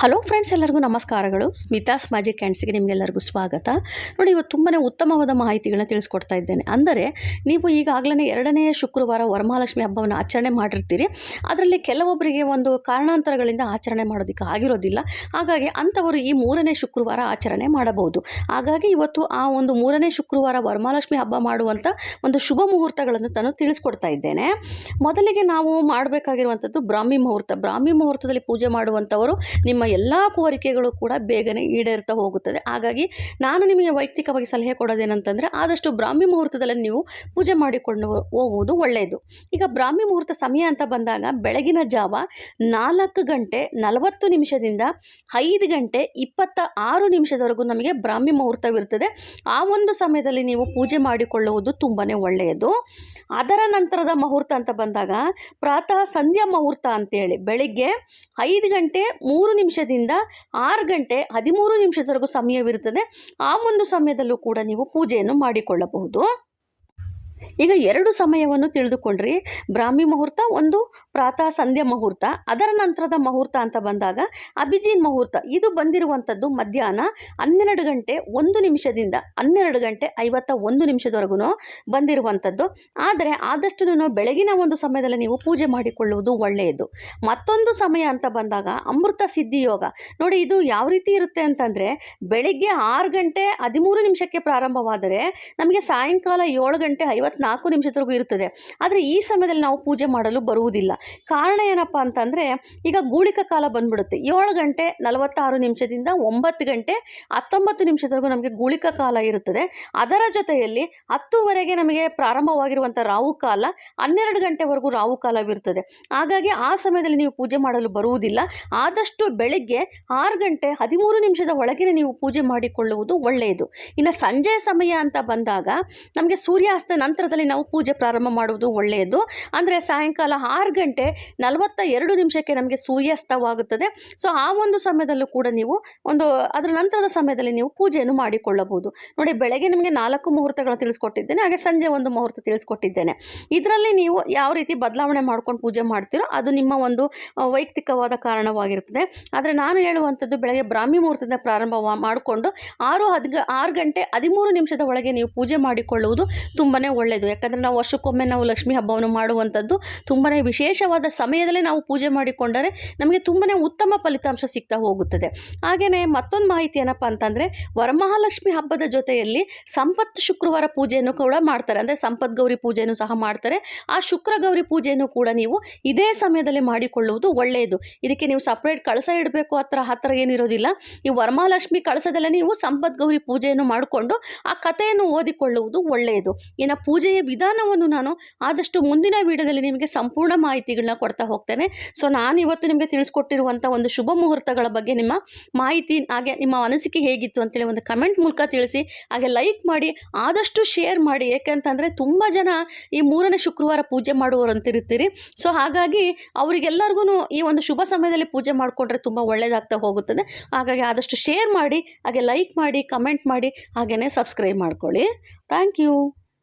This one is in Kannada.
ಹಲೋ ಫ್ರೆಂಡ್ಸ್ ಎಲ್ಲರಿಗೂ ನಮಸ್ಕಾರಗಳು. ಸ್ಮಿತಾಸ್ ಮ್ಯಾಜಿಕ್ ಕ್ಯಾಂಡ್ಸಿಗೆ ನಿಮಗೆಲ್ಲರಿಗೂ ಸ್ವಾಗತ. ನೋಡಿ, ಇವತ್ತು ತುಂಬನೇ ಉತ್ತಮವಾದ ಮಾಹಿತಿಗಳನ್ನ ತಿಳಿಸ್ಕೊಡ್ತಾ ಇದ್ದೇನೆ. ಅಂದರೆ, ನೀವು ಈಗಾಗಲೇ ಎರಡನೇ ಶುಕ್ರವಾರ ವರಮಹಾಲಕ್ಷ್ಮಿ ಹಬ್ಬವನ್ನು ಆಚರಣೆ ಮಾಡಿರ್ತೀರಿ. ಅದರಲ್ಲಿ ಕೆಲವೊಬ್ಬರಿಗೆ ಒಂದು ಕಾರಣಾಂತರಗಳಿಂದ ಆಚರಣೆ ಮಾಡೋದಕ್ಕೆ ಆಗಿರೋದಿಲ್ಲ. ಹಾಗಾಗಿ ಅಂಥವರು ಈ ಮೂರನೇ ಶುಕ್ರವಾರ ಆಚರಣೆ ಮಾಡಬಹುದು. ಹಾಗಾಗಿ ಇವತ್ತು ಆ ಒಂದು ಮೂರನೇ ಶುಕ್ರವಾರ ವರಮಹಾಲಕ್ಷ್ಮಿ ಹಬ್ಬ ಮಾಡುವಂಥ ಒಂದು ಶುಭ ಮುಹೂರ್ತಗಳನ್ನು ತಾನು ತಿಳಿಸ್ಕೊಡ್ತಾ ಇದ್ದೇನೆ. ಮೊದಲಿಗೆ ನಾವು ಮಾಡಬೇಕಾಗಿರುವಂಥದ್ದು ಬ್ರಾಹ್ಮಿ ಮುಹೂರ್ತ. ಬ್ರಾಹ್ಮಿ ಮುಹೂರ್ತದಲ್ಲಿ ಪೂಜೆ ಮಾಡುವಂಥವರು ನಿಮ್ಮ ಎಲ್ಲ ಕೋರಿಕೆಗಳು ಕೂಡ ಬೇಗನೆ ಈಡೇರ್ತಾ ಹೋಗುತ್ತದೆ. ಹಾಗಾಗಿ ನಾನು ನಿಮಗೆ ವೈಯಕ್ತಿಕವಾಗಿ ಸಲಹೆ ಕೊಡೋದೇನಂತಂದರೆ, ಆದಷ್ಟು ಬ್ರಾಹ್ಮಿ ಮುಹೂರ್ತದಲ್ಲಿ ನೀವು ಪೂಜೆ ಮಾಡಿಕೊಂಡು ಹೋಗುವುದು ಒಳ್ಳೆಯದು. ಈಗ ಬ್ರಾಹ್ಮಿ ಮುಹೂರ್ತ ಸಮಯ ಅಂತ ಬಂದಾಗ ಬೆಳಗಿನ ಜಾವ ನಾಲ್ಕು ಗಂಟೆ ನಲವತ್ತು ನಿಮಿಷದಿಂದ ಐದು ಗಂಟೆ ಇಪ್ಪತ್ತ ಆರು ನಿಮಿಷದವರೆಗೂ ನಮಗೆ ಬ್ರಾಹ್ಮಿ ಮುಹೂರ್ತವಿರುತ್ತದೆ. ಆ ಒಂದು ಸಮಯದಲ್ಲಿ ನೀವು ಪೂಜೆ ಮಾಡಿಕೊಳ್ಳುವುದು ತುಂಬಾ ಒಳ್ಳೆಯದು. ಅದರ ನಂತರದ ಮುಹೂರ್ತ ಅಂತ ಬಂದಾಗ ಪ್ರಾತಃ ಸಂಧ್ಯಾ ಮುಹೂರ್ತ ಅಂತೇಳಿ ಬೆಳಿಗ್ಗೆ ಐದು ಗಂಟೆ ಮೂರು ನಿಮಿಷದಿಂದ ಆರು ಗಂಟೆ ಹದಿಮೂರು ನಿಮಿಷದವರೆಗೂ ಸಮಯವಿರುತ್ತದೆ. ಆ ಒಂದು ಸಮಯದಲ್ಲೂ ಕೂಡ ನೀವು ಪೂಜೆಯನ್ನು ಮಾಡಿಕೊಳ್ಳಬಹುದು. ಈಗ ಎರಡು ಸಮಯವನ್ನು ತಿಳಿದುಕೊಂಡ್ರಿ. ಬ್ರಾಹ್ಮಿ ಮುಹೂರ್ತ ಒಂದು, ಪ್ರಾತಃ ಸಂಧ್ಯಾ ಮುಹೂರ್ತ. ಅದರ ನಂತರದ ಮುಹೂರ್ತ ಅಂತ ಬಂದಾಗ ಅಭಿಜಿನ್ ಮುಹೂರ್ತ. ಇದು ಬಂದಿರುವಂಥದ್ದು ಮಧ್ಯಾಹ್ನ ಹನ್ನೆರಡು ಗಂಟೆ ಒಂದು ನಿಮಿಷದಿಂದ ಹನ್ನೆರಡು ಗಂಟೆ ಐವತ್ತ ಒಂದು ನಿಮಿಷದವರೆಗೂ ಬಂದಿರುವಂಥದ್ದು. ಆದರೆ ಆದಷ್ಟು ಬೆಳಗಿನ ಒಂದು ಸಮಯದಲ್ಲಿ ನೀವು ಪೂಜೆ ಮಾಡಿಕೊಳ್ಳುವುದು ಒಳ್ಳೆಯದು. ಮತ್ತೊಂದು ಸಮಯ ಅಂತ ಬಂದಾಗ ಅಮೃತ ಸಿದ್ಧಿ ಯೋಗ. ನೋಡಿ, ಇದು ಯಾವ ರೀತಿ ಇರುತ್ತೆ ಅಂತಂದರೆ ಬೆಳಿಗ್ಗೆ ಆರು ಗಂಟೆ ಹದಿಮೂರು ನಿಮಿಷಕ್ಕೆ ಪ್ರಾರಂಭವಾದರೆ ನಮಗೆ ಸಾಯಂಕಾಲ ಏಳು ಗಂಟೆ ಐವತ್ನಾಲ್ಕು ನಿಮಿಷದವರೆಗೂ ಇರುತ್ತದೆ. ಆದರೆ ಈ ಸಮಯದಲ್ಲಿ ನಾವು ಪೂಜೆ ಮಾಡಲು ಬರುವುದಿಲ್ಲ. ಕಾರಣ ಏನಪ್ಪ ಅಂತಂದರೆ, ಈಗ ಗೂಳಿಕ ಕಾಲ ಬಂದ್ಬಿಡುತ್ತೆ. ಏಳು ಗಂಟೆ ನಲವತ್ತಾರು ನಿಮಿಷದಿಂದ ಒಂಬತ್ತು ಗಂಟೆ ಹತ್ತೊಂಬತ್ತು ನಿಮಿಷದವರೆಗೂ ನಮಗೆ ಗೂಳಿಕ ಕಾಲ ಇರುತ್ತದೆ. ಅದರ ಜೊತೆಯಲ್ಲಿ ಹತ್ತುವರೆಗೆ ನಮಗೆ ಪ್ರಾರಂಭವಾಗಿರುವಂಥ ರಾವು ಕಾಲ, ಹನ್ನೆರಡು ಗಂಟೆವರೆಗೂ ರಾವು ಕಾಲವಿರುತ್ತದೆ. ಹಾಗಾಗಿ ಆ ಸಮಯದಲ್ಲಿ ನೀವು ಪೂಜೆ ಮಾಡಲು ಬರುವುದಿಲ್ಲ. ಆದಷ್ಟು ಬೆಳಗ್ಗೆ ಆರು ಗಂಟೆ ಹದಿಮೂರು ನಿಮಿಷದ ಒಳಗಿನ ನೀವು ಪೂಜೆ ಮಾಡಿಕೊಳ್ಳುವುದು ಒಳ್ಳೆಯದು. ಇನ್ನು ಸಂಜೆ ಸಮಯ ಅಂತ ಬಂದಾಗ, ನಮಗೆ ಸೂರ್ಯಾಸ್ತ ನಂತರದಲ್ಲಿ ನಾವು ಪೂಜೆ ಪ್ರಾರಂಭ ಮಾಡುವುದು ಒಳ್ಳೆಯದು. ಅಂದರೆ ಸಾಯಂಕಾಲ ಆರು ಗಂಟೆ ನಲವತ್ತ ಎರಡು ನಿಮಿಷಕ್ಕೆ ನಮಗೆ ಸೂರ್ಯಾಸ್ತವಾಗುತ್ತದೆ. ಸೊ ಆ ಒಂದು ಸಮಯದಲ್ಲೂ ಕೂಡ ನೀವು ಒಂದು, ಅದರ ನಂತರದ ಸಮಯದಲ್ಲಿ ನೀವು ಪೂಜೆಯನ್ನು ಮಾಡಿಕೊಳ್ಳಬಹುದು. ನೋಡಿ, ಬೆಳಗ್ಗೆ ನಿಮಗೆ ನಾಲ್ಕು ಮುಹೂರ್ತಗಳನ್ನು ತಿಳಿಸ್ಕೊಟ್ಟಿದ್ದೇನೆ, ಹಾಗೆ ಸಂಜೆ ಒಂದು ಮುಹೂರ್ತ ತಿಳಿಸ್ಕೊಟ್ಟಿದ್ದೇನೆ. ಇದರಲ್ಲಿ ನೀವು ಯಾವ ರೀತಿ ಬದಲಾವಣೆ ಮಾಡ್ಕೊಂಡು ಪೂಜೆ ಮಾಡ್ತೀರೋ, ಅದು ನಿಮ್ಮ ಒಂದು ವೈಯಕ್ತಿಕವಾದ ಕಾರಣವಾಗಿರ್ತದೆ ಆದರೆ ನಾನು ಹೇಳುವಂಥದ್ದು ಬೆಳಗ್ಗೆ ಬ್ರಾಹ್ಮಿ ಮುಹೂರ್ತದಿಂದ ಪ್ರಾರಂಭ ಮಾಡಿಕೊಂಡು ಆರು ಹದ್ ಗಂಟೆ ಹದಿಮೂರು ನಿಮಿಷದ ಒಳಗೆ ನೀವು ಪೂಜೆ ಮಾಡಿಕೊಳ್ಳುವುದು ತುಂಬಾ ಒಳ್ಳೆಯದು. ಯಾಕಂದರೆ ನಾವು ವರ್ಷಕ್ಕೊಮ್ಮೆ ನಾವು ಲಕ್ಷ್ಮೀ ಹಬ್ಬವನ್ನು ಮಾಡುವಂಥದ್ದು ತುಂಬಾ ವಿಶೇಷವಾದ ಸಮಯದಲ್ಲೇ ನಾವು ಪೂಜೆ ಮಾಡಿಕೊಂಡರೆ ನಮಗೆ ತುಂಬಾ ಉತ್ತಮ ಫಲಿತಾಂಶ ಸಿಗ್ತಾ ಹೋಗುತ್ತದೆ. ಹಾಗೆಯೇ ಮತ್ತೊಂದು ಮಾಹಿತಿ ಏನಪ್ಪ ಅಂತಂದರೆ ವರಮಹಾಲಕ್ಷ್ಮಿ ಹಬ್ಬದ ಜೊತೆಯಲ್ಲಿ ಸಂಪತ್ ಶುಕ್ರವಾರ ಪೂಜೆಯನ್ನು ಕೂಡ ಮಾಡ್ತಾರೆ. ಅಂದರೆ ಸಂಪತ್ ಗೌರಿ ಪೂಜೆಯನ್ನು ಸಹ ಮಾಡ್ತಾರೆ. ಆ ಶುಕ್ರ ಗೌರಿ ಪೂಜೆಯನ್ನು ಕೂಡ ನೀವು ಇದೇ ಸಮಯದಲ್ಲಿ ಮಾಡಿಕೊಳ್ಳುವುದು ಒಳ್ಳೆಯದು. ಇದಕ್ಕೆ ನೀವು ಸಪ್ರೇಟ್ ಕಳಸ ಇಡಬೇಕು ಹತ್ರ ಥರ ಏನಿರೋದಿಲ್ಲ ಈ ವರಮಹಾಲಕ್ಷ್ಮಿ ಕಳಸದಲ್ಲೇ ನೀವು ಸಂಪತ್ ಗೌರಿ ಪೂಜೆಯನ್ನು ಮಾಡಿಕೊಂಡು ಆ ಕಥೆಯನ್ನು ಓದಿಕೊಳ್ಳುವುದು ಒಳ್ಳೆಯದು. ಇನ್ನು ಪೂಜೆಯ ವಿಧಾನವನ್ನು ನಾನು ಆದಷ್ಟು ಮುಂದಿನ ವಿಡಿಯೋದಲ್ಲಿ ನಿಮಗೆ ಸಂಪೂರ್ಣ ಮಾಹಿತಿಗಳನ್ನ ಕೊಡ್ತಾ ಹೋಗ್ತೇನೆ. ಸೊ ನಾನು ಇವತ್ತು ನಿಮಗೆ ತಿಳಿಸ್ಕೊಟ್ಟಿರುವಂಥ ಒಂದು ಶುಭ ಮುಹೂರ್ತಗಳ ಬಗ್ಗೆ ನಿಮ್ಮ ಮಾಹಿತಿ, ಹಾಗೆ ನಿಮ್ಮ ಅನಿಸಿಕೆ ಹೇಗಿತ್ತು ಅಂತೇಳಿ ಒಂದು ಕಮೆಂಟ್ ಮೂಲಕ ತಿಳಿಸಿ, ಹಾಗೆ ಲೈಕ್ ಮಾಡಿ, ಆದಷ್ಟು ಶೇರ್ ಮಾಡಿ. ಯಾಕೆಂತಂದರೆ ತುಂಬ ಜನ ಈ ಮೂರನೇ ಶುಕ್ರವಾರ ಪೂಜೆ ಮಾಡುವವರು ಅಂತಿರ್ತೀರಿ ಸೊ ಹಾಗಾಗಿ ಅವರಿಗೆಲ್ಲರಿಗೂ ಈ ಒಂದು ಶುಭ ಸಮಯದಲ್ಲಿ ಪೂಜೆ ಮಾಡಿಕೊಂಡ್ರೆ ತುಂಬ ಒಳ್ಳೆಯದಾಗ್ತಾ ಹೋಗುತ್ತದೆ. ಹಾಗಾಗಿ ಆದಷ್ಟು ಶೇರ್ ಮಾಡಿ, ಹಾಗೆ ಲೈಕ್ ಮಾಡಿ ಕಮೆಂಟ್ ಮಾಡಿ ಹಾಗೆಯೇ ಸಬ್ಸ್ಕ್ರೈಬ್ ಮಾಡ್ಕೊಳ್ಳಿ. Thank you